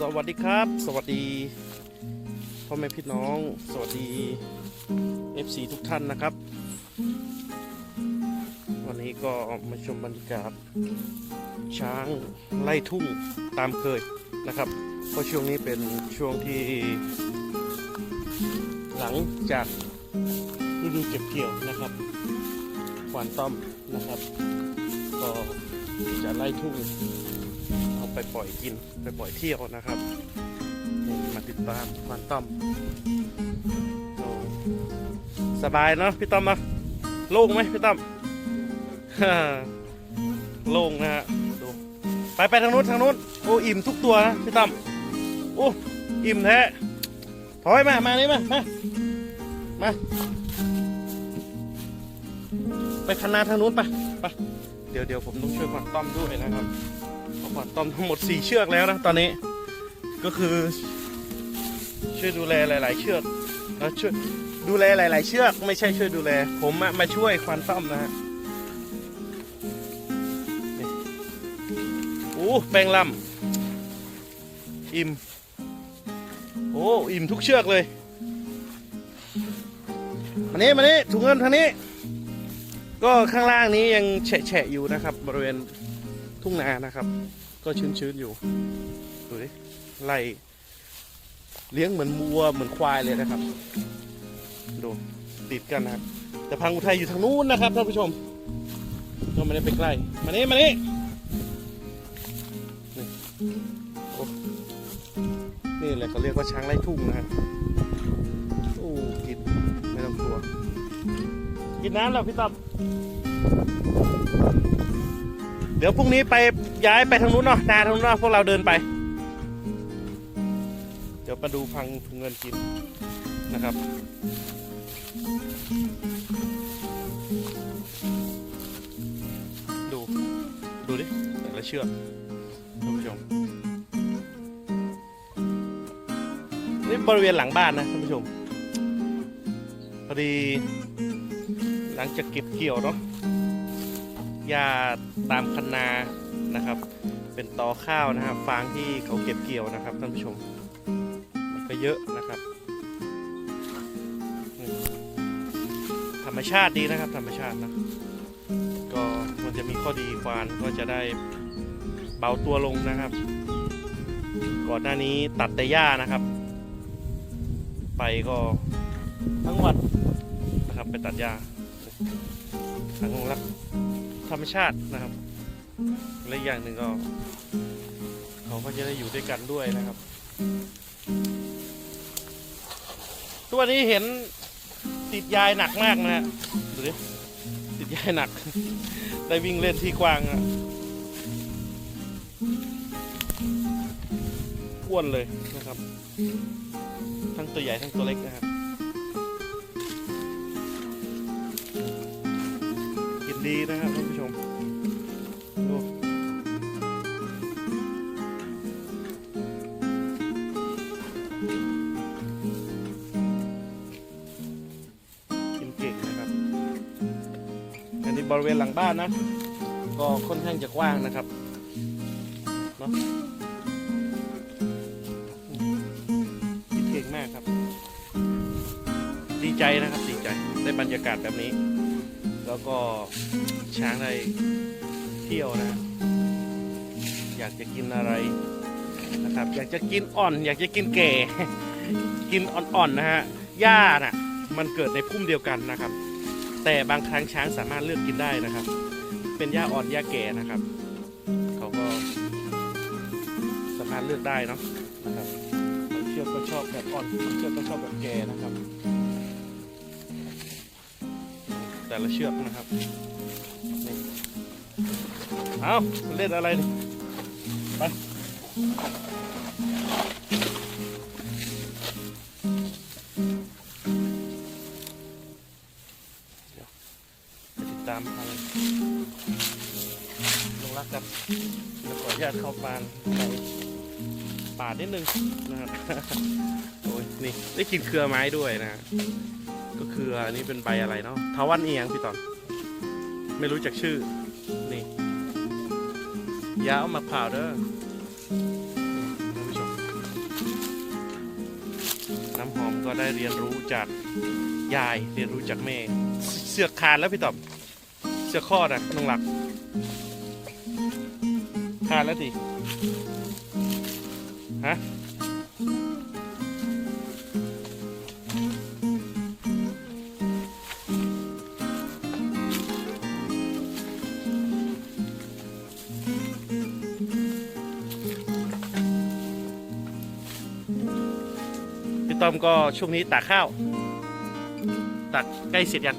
สวัสดีครับ สวัสดีพ่อแม่พี่น้อง สวัสดี FC ทุกท่านนะครับ วันนี้ก็มาชมบรรยากาศช้างไล่ทุ่งตามเคยนะครับเพราะช่วงนี้เป็นช่วงที่ หลังจากฤดูเก็บเกี่ยวนะครับควานต้อมนะครับ ก็จะไล่ทุ่ง ไปปล่อยกินไปปล่อยเที่ยวนะครับนี่มาติดตามควานต้อมสบายเนาะพี่ต้อมเนาะโล่งไหมพี่ต้อมโล่งนะฮะดูไปไปทางนู้นทางนู้นโอ้อิ่มทุกตัวนะพี่ต้อมโอ้อิ่มแท้ถอยมามานี่มามามาไปคณะทางนู้นไปไปเดี๋ยวเดี๋ยวผมต้องช่วยควานต้อมด้วยนะครับ ตอมทั้งหมด 4 เชือกแล้วนะตอนนี้ก็คือ ช่วยดูแลหลาย ๆ เชือกแล้วช่วยดูแลหลาย ๆ เชือก ไม่ใช่ช่วยดูแล ผมมาช่วยควานต้อมนะฮะโอ้แปลงลำอิ่มโอ้อิ่มทุกเชือกเลยมานี้มานี้ถุงเงินทางนี้ ก็ข้างล่างนี้ยังแฉะๆอยู่นะครับ บริเวณ ทุ่งนานะครับ ก็ชื้นๆอยู่ ดูดิไล่เลี้ยงเหมือนวัวเหมือนควายเลยนะครับ ดูติดกันนะครับ แต่พังอุทัยอยู่ทางนู้นนะครับท่านผู้ชม ก็ไม่ได้ไปใกล้ มานี่มานี่นี่นี่แหละเขาเรียกว่าช้างไล่ทุ่งนะฮะโอ้กินไม่ต้องกลัว กินน้ำแล้วพี่ต๊อบ เดี๋ยวพรุ่งนี้ไปย้ายไปทางนู้นเนาะนาทางนู้นเนาะพวกเราเดินไป เดี๋ยวมาดูพังถุงเงินกินนะครับดูดูดิแต่ละเชือกท่านผู้ชมนี่บริเวณหลังบ้านนะท่านผู้ชมพอดี หลังจากเก็บเกี่ยวเนาะ หญ้าตามคันนานะครับ เป็นตอข้าวนะครับฟางที่เขาเก็บเกี่ยวนะครับท่านผู้ชม มันก็เยอะนะครับ ธรรมชาติดีนะครับ ธรรมชาตินะก็มันจะมีข้อดีควานก็จะได้เบาตัวลงนะครับ ก่อนหน้านี้ตัดแต่หญ้านะครับ ไปก็ทั้งวันนะครับไปตัดหญ้าทั้งรัก ธรรมชาตินะครับ และอย่างหนึ่งก็เขาก็จะได้อยู่ด้วยกันด้วยนะครับตัวนี้เห็นติดยายหนักมากนะฮะดูดิติดยายหนัก ได้วิ่งเล่นที่กว้างอะอ้วนเลยนะครับ ทั้งตัวใหญ่ทั้งตัวเล็กนะครับ กินดีนะครับ นผู้ชมดูกินเก่งนะครับ อันนี้บริเวณหลังบ้านนะ ก็ค่อนข้างจะกว้างนะครับเนาะกินเก่งมากครับ ดีใจนะครับดีใจได้บรรยากาศแบบนี้ แล้วก็ช้างได้เที่ยวนะ อยากจะกินอะไรนะครับ อยากจะกินอ่อน อยากจะกินแก่ กินอ่อนๆนะฮะหญ้าน่ะมันเกิดในพุ่มเดียวกันนะครับ แต่บางครั้งช้างสามารถเลือกกินได้นะครับ เป็นหญ้าอ่อนหญ้าแก่นะครับเขาก็สามารถเลือกได้เนาะนะครับบางเชือกก็ชอบแบบอ่อนบางเชือกก็ชอบแบบแก่นะครับ แต่ละเชือกนะครับนี่เอาเล่นอะไรนี่ไปติดตามทางลงรักกับแล้วขออนุญาตเข้าปานในป่านิดนึงนะครับโอ้ยนี่ได้กินเครือไม้ด้วยนะ คืออันนี้เป็นใบอะไรเนาะทาวันเอียงพี่ตอน ไม่รู้จักชื่อ นี่ ยาวมะข่าเด้อน้ำหอมก็ได้เรียนรู้จากยายเรียนรู้จากแม่ เสือกคานแล้วพี่ตอบเสือกข้อนะน้องหลักคานแล้วสิ ต้อมก็ช่วงนี้ตากข้าวตากใกล้เสร็จยัง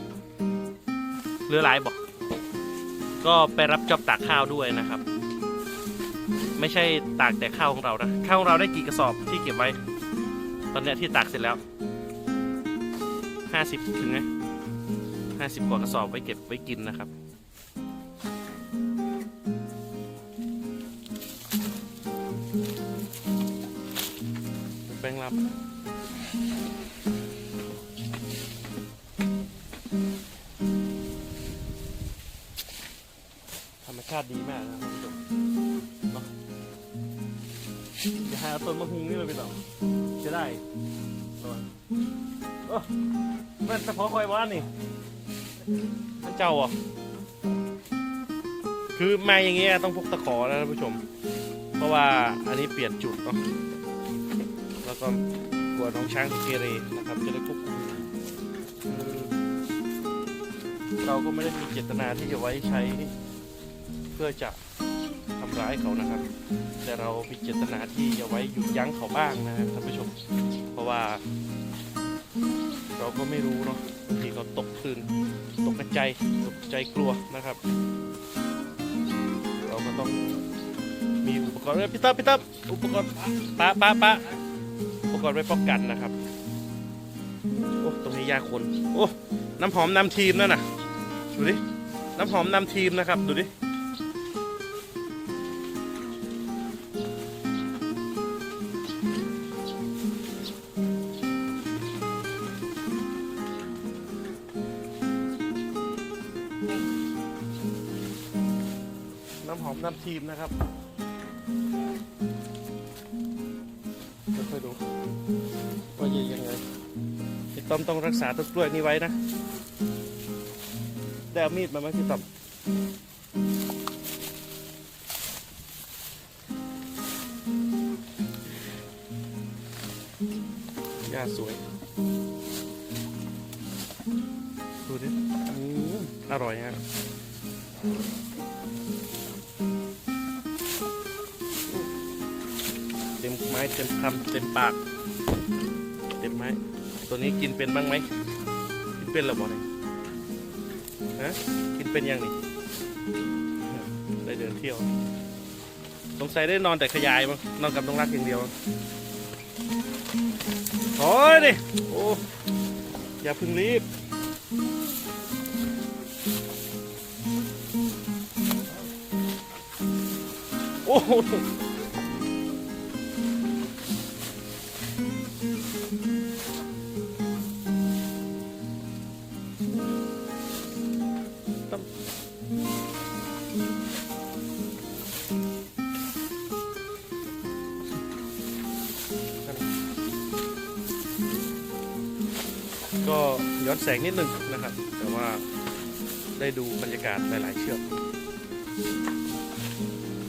เรือหลายบอก ก็ไปรับจอบตากข้าวด้วยนะครับ ไม่ใช่ตากแต่ข้าวของเรานะข้าวของเราได้กี่กระสอบที่เก็บไว้ ตอนเนี้ยที่ตากเสร็จแล้วห้าสิบถึงไหมห้าสิบกว่ากระสอบไว้เก็บไว้กินนะครับแป้งรับ ธรรมชาติดีมากนะครับท่านผู้ชมนะอย่าหาต้นมะฮุงนี่เลยพี่ต่อจะได้ตัวโอ้มันตะพอคอยว่านี่ท่านเจ้าอะคือมาอย่างเงี้ยต้องพกตะขอนะท่านผู้ชม เพราะว่าอันนี้เปลี่ยนจุดเนาะแล้วก็ กลัวน้องช้างเกเรนะครับจะได้ควบคุมเราก็ไม่ได้มีเจตนาที่จะไว้ใช้เพื่อจะทำร้ายเขานะครับ แต่เรามีเจตนาที่จะไว้หยุดยั้งเขาบ้างนะครับท่านผู้ชม เพราะว่า เราก็ไม่รู้เนาะบางทีเขาตกตื่นตกใจตกใจกลัวนะครับ เราก็ต้องมีอุปกรณ์เอ้ยพี่ต๊บพี่ต๊อบอุปกรณ์ปะปะปะ ปกรณ์ไว้ป้องกันนะครับ โอ้ตรงนี้ยาคน โอ้ น้ำหอมนำทีมนั่นน่ะ ดูดิ น้ำหอมนำทีมนะครับ ดูดิน้ำหอมนำทีมนะครับ พี่ต้อมต้องรักษาต้นกล้วยนี้ไว้นะได้เอามีดมาไหมพี่ต้อมหญ้าสวย ดูดิอร่อยฮะเต็มไม้เต็มคำเต็มปาก เต็มไม้ ตัวนี้กินเป็นบ้างไหมกินเป็นหรือเปล่าเนี่ยฮะกินเป็นยังนี่ได้เดินเที่ยว สงสัยได้นอนแต่ขยายมั้งนอนกับน้องรักอย่างเดียวโอ้ยดิโอ้อย่าพึ่งรีบโอ้ งนิดนึงนะครับ แต่ว่าได้ดูบรรยากาศหลาย ๆ เชือก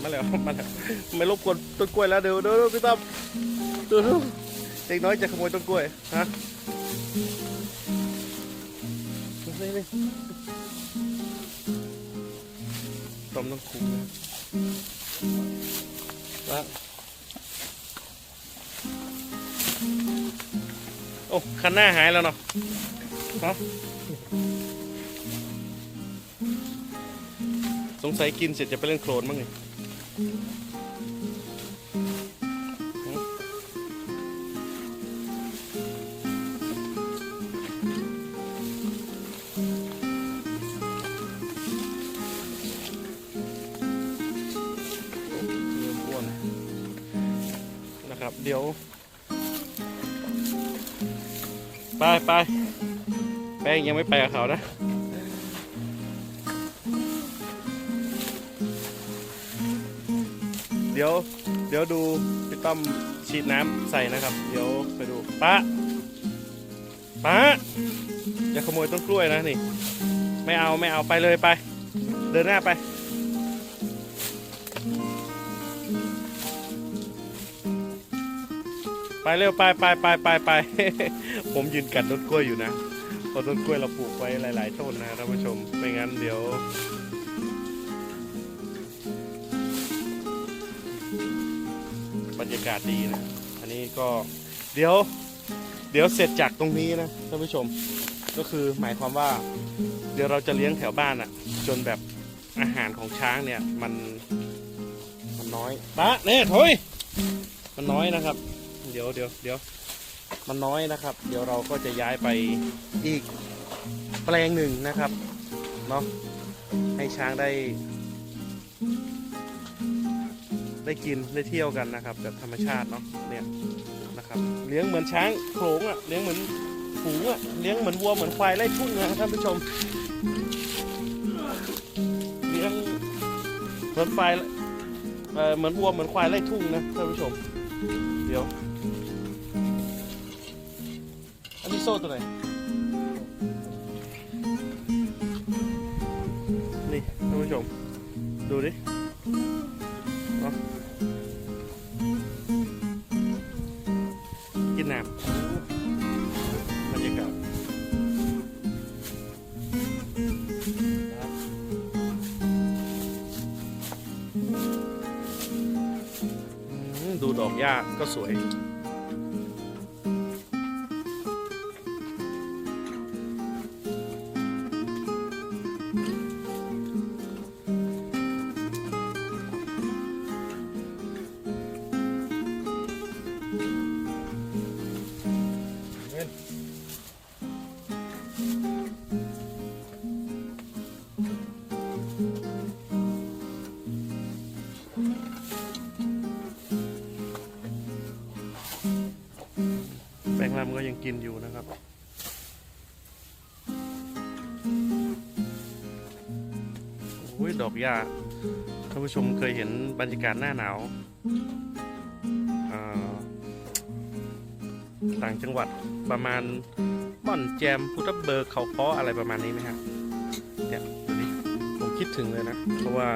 มาแล้วมาแล้วไม่รบกวนต้นกล้วยแล้วเดี๋ยวเดี๋ยวพี่ตั้มดูดูเด็กน้อยจะขโมยต้นกล้วยฮะนี่นี่ต้มต้องคุ้มนะว่าโอ้คันหน้าหายแล้วเนาะ สงสัยกินเสร็จจะไปเล่นโคลนมั้งนี่หึโอ้เริ่มอ้วนนะครับ เดี๋ยว ไปไป ป้งยังไม่ไปกับเขานะเดี๋ยว เดี๋ยวดูพี่ต้อมฉีดน้ำใส่นะครับ เดี๋ยวไปดูปะป้าจะขโมยต้นกล้วยนะนี่ ไม่เอาไม่เอาไปเลยไป เดินหน้าไปไปเร็วไปไปไปไปไปผมยืนกัดต้นกล้วยอยู่นะ เพราะต้นกล้วยเราปลูกไว้หลาย ๆ ต้นนะท่านผู้ชมไม่งั้นเดี๋ยวบรรยากาศดีนะ อันนี้ก็เดี๋ยว เดี๋ยวเสร็จจากตรงนี้นะท่านผู้ชม ก็คือหมายความว่า เดี๋ยวเราจะเลี้ยงแถวบ้านอะ่ะ จนแบบอาหารของช้างเนี่ยมันมันน้อยปะเน่ถอยมันน้อยนะครับ เดี๋ยวเดี๋ยวเดี๋ยว มันน้อยนะครับ เดี๋ยวเราก็จะย้ายไปอีกแปลงหนึ่งนะครับเนาะให้ช้างได้ ได้กินได้เที่ยวกันนะครับแบบธรรมชาติเนาะเนี่ยนะครับเลี้ยงเหมือนช้างโขลงอะเลี้ยงเหมือนฝูงอะเลี้ยงเหมือนวัวเหมือนควายไล่ทุ่งนะท่านผู้ชมเลี้ยงเหมือนควายเออเหมือนวัวเหมือนควายไล่ทุ่งนะท่านผู้ชม เดี๋ยว ซ่ตัวไหนนี่ท่านผู้ชม ดูดิกินน้ำบรรยากาศดูดอกหญ้าก็สวย ก็ยังกินอยู่นะครับโอ้ยดอกหญ้าท่านผู้ชมเคยเห็นบรรยากาศหน้าหนาวต่างจังหวัดประมาณม่อนแจมพุทธเบิร์เขาเพาะอะไรประมาณนี้ไหมฮะเนี่ยดูดิผมคิดถึงเลยนะ เพราะว่า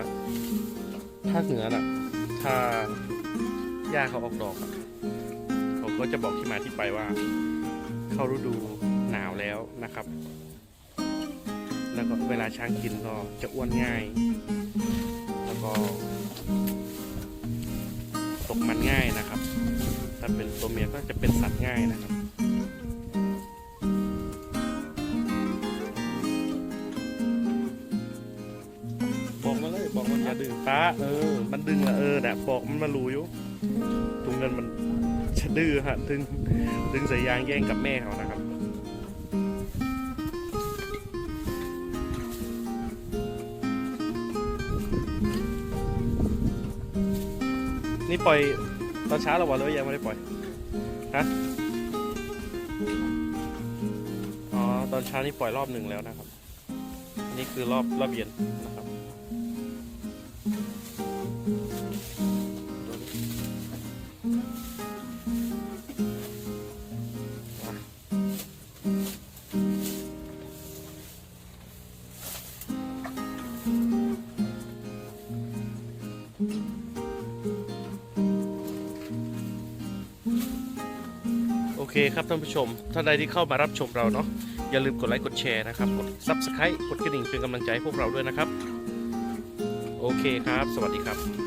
ภาคเหนือน่ะ ถ้าหญ้าเขาออกดอกอะผมก็จะบอกที่มาที่ไปว่า เข้าฤดูหนาวแล้วนะครับ แล้วก็เวลาช้างกินก็จะอ้วนง่าย แล้วก็ ตกมันง่ายนะครับ ถ้าเป็นตัวเมียก็จะเป็นสัตว์ง่ายนะครับบอกมาเลยบอกมันอย่าดึงป้าเออ มันดึงละเออเนี่ยบอกมันมารู้อยู่ ตุงเงินมันจะดื้อฮะดึงดึงสายยางแย่งกับแม่เขานะครับนี่ปล่อยตอนเช้าเราบอกเลยว่ายังไม่ได้ปล่อย ฮะ อ๋อ ตอนเช้านี่ปล่อยรอบหนึ่งแล้วนะครับ นี่คือรอบรอบเย็นนะครับ เคครับท่านผู้ชมท่านใดที่เข้ามารับชมเราเนาะอย่าลืมกดไลค์กดแชร์นะครับ กด Subscribe กดกระดิ่งเป็นกำลังใจให้พวกเราด้วยนะครับ โอเคครับ สวัสดีครับ